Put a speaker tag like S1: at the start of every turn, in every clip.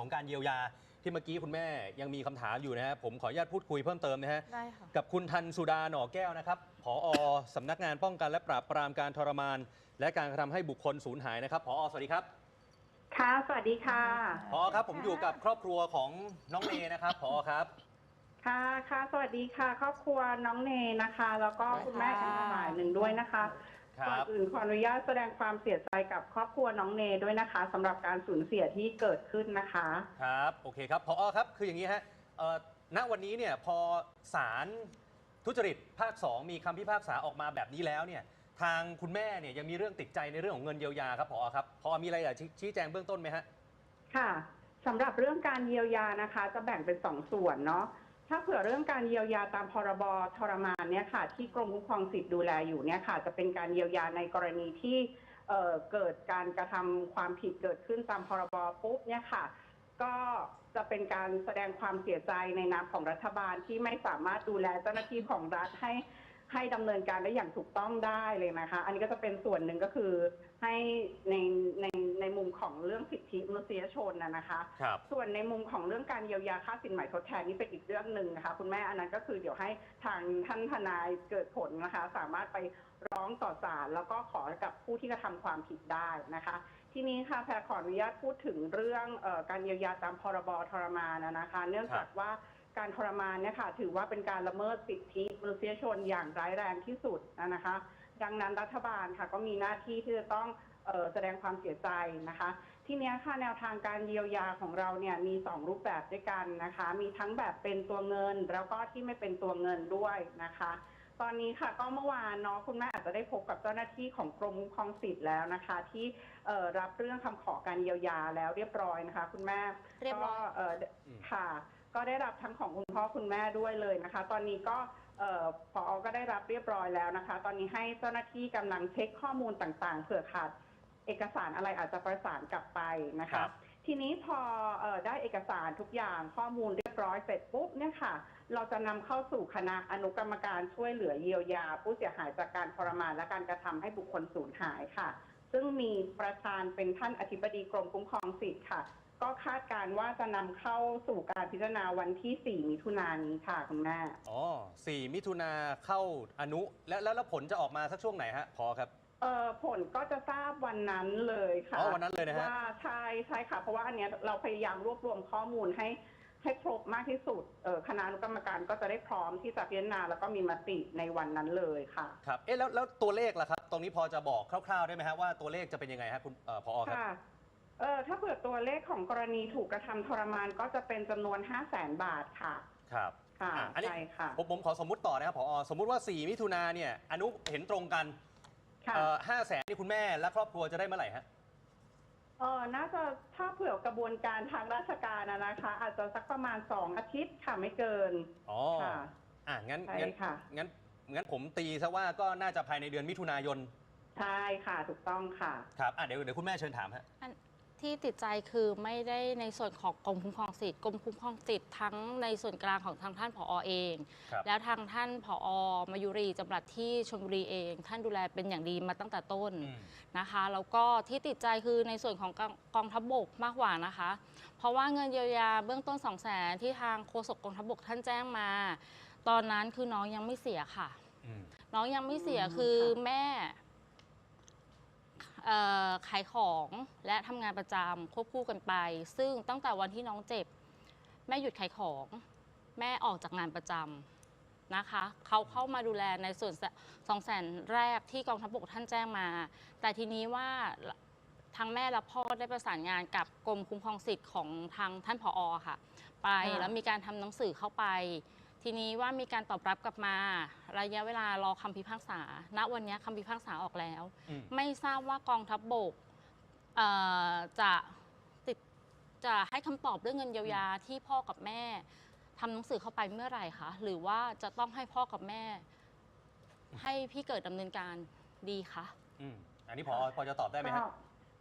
S1: ของการเยียวยาที่เมื่อกี้คุณแม่ยังมีคำถามอยู่นะฮะผมขออนุญาตพูดคุยเพิ่มเติมนะฮะ
S2: ได้ค่ะ
S1: กับคุณทันสุดาหน่อแก้วนะครับ ผอ สำนักงานป้องกันและปราบปรามการทรมาน และการกระทำให้บุคคลสูญหายนะครับ ผอ สวัสดีครับ
S3: ค่ะ สวัสดีค่ะ
S1: ผอ ครับ ผมอยู่กับครอบครัวของน้องเมย์นะครับ ผอ ครับ
S3: ค่ะ ค่ะ สวัสดีค่ะ ครอบครัวน้องเนนะคะ แล้วก็คุณแม่อีกฝ่ายหนึ่งด้วยนะคะ
S1: ค
S3: ก่อน
S1: รับ
S3: อื่นขออนุญาตแสดงความเสียใจกับครอบครัวน้องเนด้วยนะคะสำหรับการสูญเสียที่เกิดขึ้นนะคะ
S1: ครับโอเคครับผอครับคืออย่างนี้ฮะเอ่อณวันนี้เนี่ยพอศาลทุจริตภาค 2 มีคำพิพากษาออกมาแบบนี้แล้วเนี่ยทางคุณแม่เนี่ยยังมีเรื่องติดใจในเรื่องของเงินเยียวยาครับผอครับพอมีอะไรอยากชี้ชี้แจงเบื้องต้นไหมฮะ
S3: ค่ะสำหรับเรื่องการเยียวยานะคะ จะแบ่งเป็นสองส่วนเนาะ ถ้าเผื่อเรื่องการเยียวยาตามพรบทรมานเนี่ยค่ะ ที่กรมคุ้มครองสิทธิ์ดูแลอยู่เนี่ยค่ะ จะเป็นการเยียวยาในกรณีที่เอ่อเกิดการกระทำความผิดเกิดขึ้นตามพรบปุ๊บเนี่ยค่ะ ก็จะเป็นการแสดงความเสียใจในนามของรัฐบาลที่ไม่สามารถดูแลเจ้าหน้าที่ของรัฐให้ ให้ดำเนินการได้อย่างถูกต้องได้เลยนะคะ อันนี้ก็จะเป็นส่วนหนึ่งก็คือให้ในในในมุมของเรื่องสิทธิมนุษยชนนะนะคะ
S1: ครับ
S3: ส่วนในมุมของเรื่องการเยียวยาค่าสินใหม่ทดแทนนี่เป็นอีกเรื่องหนึ่งนะคะคุณแม่อันนั้นก็คือเดี๋ยวให้ทางท่านทนายเกิดผลนะคะ สามารถไปร้องต่อศาลแล้วก็ขอกับผู้ที่กระทำความผิดได้นะคะ ทีนี้ค่ะแพรขออนุญาตพูดถึงเรื่องเออการเยียวยาตามพรบทรมานนะนะคะ เนื่องจากว่า การทรมานเนี่ยค่ะถือว่าเป็นการละเมิดสิทธิมนุษยชนอย่างร้ายแรงที่สุดนะคะ ดังนั้นรัฐบาลค่ะก็มีหน้าที่ที่จะต้องเอ่อแสดงความเสียใจนะคะ ทีเนี้ยค่ะแนวทางการเยียวยาของเราเนี่ยมีสองรูปแบบด้วยกันนะคะ มีทั้งแบบเป็นตัวเงิน แล้วก็ที่ไม่เป็นตัวเงินด้วยนะคะ ตอนนี้ค่ะก็เมื่อวานเนาะคุณแม่อาจจะได้พบกับเจ้าหน้าที่ของกรมคุ้มครองสิทธิ์แล้วนะคะ ที่เอ่อรับเรื่องคำขอการเยียวยาแล้วเรียบร้อยนะคะ คุณแม่
S2: เรียบร้อย
S3: ก็เอ่อ
S1: อืม
S3: ค่ะ ก็ได้รับทั้งของคุณพ่อคุณแม่ด้วยเลยนะคะ ตอนนี้ก็เอ่อพอก็ได้รับเรียบร้อยแล้วนะคะ ตอนนี้ให้เจ้าหน้าที่กำลังเช็คข้อมูลต่างๆเผื่อขาดเอกสารอะไรอาจจะประสานกลับไปนะ
S1: ครั
S3: คะ
S1: บ
S3: ทีนี้พอเออได้เอกสารทุกอย่างข้อมูลเรียบร้อยเสร็จปุ๊บเนี่ยค่ะ เราจะนำเข้าสู่คณะอนุกรรมการช่วยเหลือเยียวยา ผู้เสียหายจากการทรมานและการกระทำให้บุคคลสูญหายค่ะ ซึ่งมีประธานเป็นท่านอธิบดีกรมคุ้มครองสิทธิ์ค่ะ ก็คาดการณ์ว่าจะนำเข้าสู่การพิจารณาวันที่ 4 มิถุนายนนี้ค่ะคุณแม่
S1: อ๋อสี่มิถุนาเข้าอนุ แล้วแล้วแล้วผลจะออกมาสักช่วงไหนฮะพอครับ
S3: เอ่อผลก็จะทราบวันนั้นเลยค่ะ
S1: อ๋อวันนั้นเลยนะฮะ
S3: ว่าใช่ใช่ค่ะ เพราะว่าอันเนี้ยเราพยายามรวบรวมข้อมูลให้ให้ครบมากที่สุดเอ่อคณะอนุกรรมการก็จะได้พร้อมที่จะพิจารณาแล้วก็มีมติในวันนั้นเลยค่ะ
S1: ครับ เอ๊ะแล้วแล้วตัวเลขล่ะครับ ตรงนี้พอจะบอกคร่าวๆได้ไหมฮะว่าตัวเลขจะเป็นยังไงฮะคุณเอ่อพอครับ
S3: ค่ะ เอ่อถ้าเผื่อตัวเลขของกรณีถูกกระทำทรมานก็จะเป็นจำนวน 5 0 0แสนบาทค่ะ
S1: ครับ
S3: ค่ะ
S1: อะอันนี้
S3: ใช่ค่ะ
S1: ผมผมขอสมมุติต่อนะครับพอสมมุติว่า 4 มิถุนาเนี่ยอนุเห็นตรงกัน
S3: ค่ะ
S1: เอ่อห้าแสนนี่คุณแม่และครอบครัวจะได้เมื่อไหร่ฮะ
S3: เออน่าจะถ้าเผื่อกระบวนการทางราชการนะนะคะ อาจจะสักประมาณ2อาทิตย์ค่ะไม่เกิน
S1: อ๋อ
S3: ค่ะ
S1: อะงั้น
S3: ใช่
S1: งั้น
S3: ค่ะ
S1: งั้นงั้นผมตีซะว่าก็น่าจะภายในเดือนมิถุนายน
S3: ใช่ค่ะ ถูกต้องค่ะ
S1: ครับ อะเดี๋ยวเดี๋ยวคุณแม่เชิญถามฮะ
S2: อัน ที่ติดใจคือไม่ได้ในส่วนของกรมคุ้มครองสิทธิ์กรมคุ้มครองสิทธิ์ทั้งในส่วนกลางของทางท่านผอเอง
S1: ครับ
S2: แล้วทางท่านผอมายุรีจำรัดที่ชลบุรีเอง ท่านดูแลเป็นอย่างดีมาตั้งแต่ต้น
S1: อืม
S2: นะคะแล้วก็ที่ติดใจคือในส่วนของกองกองทัพบกมากกว่านะคะ เพราะว่าเงินเยียวยาเบื้องต้น 2 0 0แสนที่ทางโฆษกกองทัพบกท่านแจ้งมา ตอนนั้นคือน้องยังไม่เสียค่ะ
S1: อืม
S2: น้องยังไม่เสีย
S3: อืม
S2: คือ
S3: ค่ะ
S2: แม่เอ่อ ขายของและทำงานประจำควบคู่กันไป ซึ่งตั้งแต่วันที่น้องเจ็บ แม่หยุดขายของ แม่ออกจากงานประจำนะคะเขาเข้ามาดูแลในส่วนสองแสนแรกที่กองทัพบกท่านแจ้งมา แต่ทีนี้ว่าทางแม่และพ่อได้ประสานงานกับกรมคุ้มครองสิทธิ์ของทางท่านผอค่ะ ไป
S3: ค่ะ
S2: แล้วมีการทำหนังสือเข้าไป ทีนี้ว่ามีการตอบรับกลับมา ระยะเวลารอคำพิพากษา ณวันนี้คำพิพากษาออกแล้ว
S1: อืม
S2: ไม่ทราบว่ากองทัพบบกเอ่อจะติดจะให้คำตอบเรื่องเงินเยียวยาที่พ่อกับแม่ทำหนังสือเข้าไปเมื่อไหร่คะหรือว่าจะต้องให้พ่อกับแม่ ให้พี่เกิดดำเนินการดีคะ
S1: อืมอันนี้พอพอจะตอบได้ไหมฮะ
S3: ก็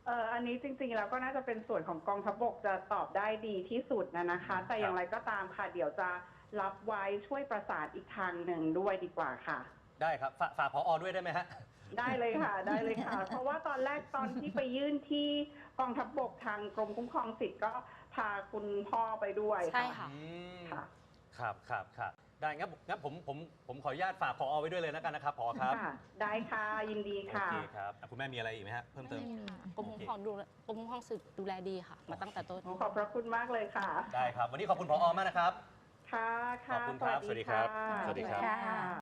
S3: เอออันนี้จริงๆแล้วก็น่าจะเป็นส่วนของกองทัพบกจะตอบได้ดีที่สุดนะนะคะ แต่อย่างไรก็ตามค่ะ เดี๋ยวจะ รับไว้ช่วยประสานอีกทางหนึ่งด้วยดีกว่าค่ะ
S1: ได้ครับฝากฝากพอด้วยได้ไหมฮะ
S3: ได้เลยค่ะ ได้เลยค่ะ เพราะว่าตอนแรกตอนที่ไปยื่นที่กองทัพบกทางกรมคุ้มครองสิทธิ์ก็พาคุณพ่อไปด้วย
S2: ใช่ค่ะ
S1: อืม
S3: ค่ะ
S1: ครับครับครับได้งั้นงั้นผมผมผมขออนุญาตฝากพอไว้ด้วยเลยแล้วกันนะครับพอครับ
S3: ค่ะ ได้ค่ะยินดี
S1: โอ
S3: ค่ะ
S1: เคครับอะคุณแม่มีอะไรอีกไหมฮะเพิ่มเติม
S2: กรมคุ้มครองดูแลกรมคุ้มครองสิทธิ์ดูแลดีค่ะ มาตั้งแต่ต้น
S3: ขอบพระคุณมากเลยค่ะ
S1: ได้ครับ วันนี้ขอบคุณพอมากนะครับ
S3: ค่ะค่ะ
S1: ขอบคุณครับสวัสดีครับะสวัสดีครับ
S3: ค่ะ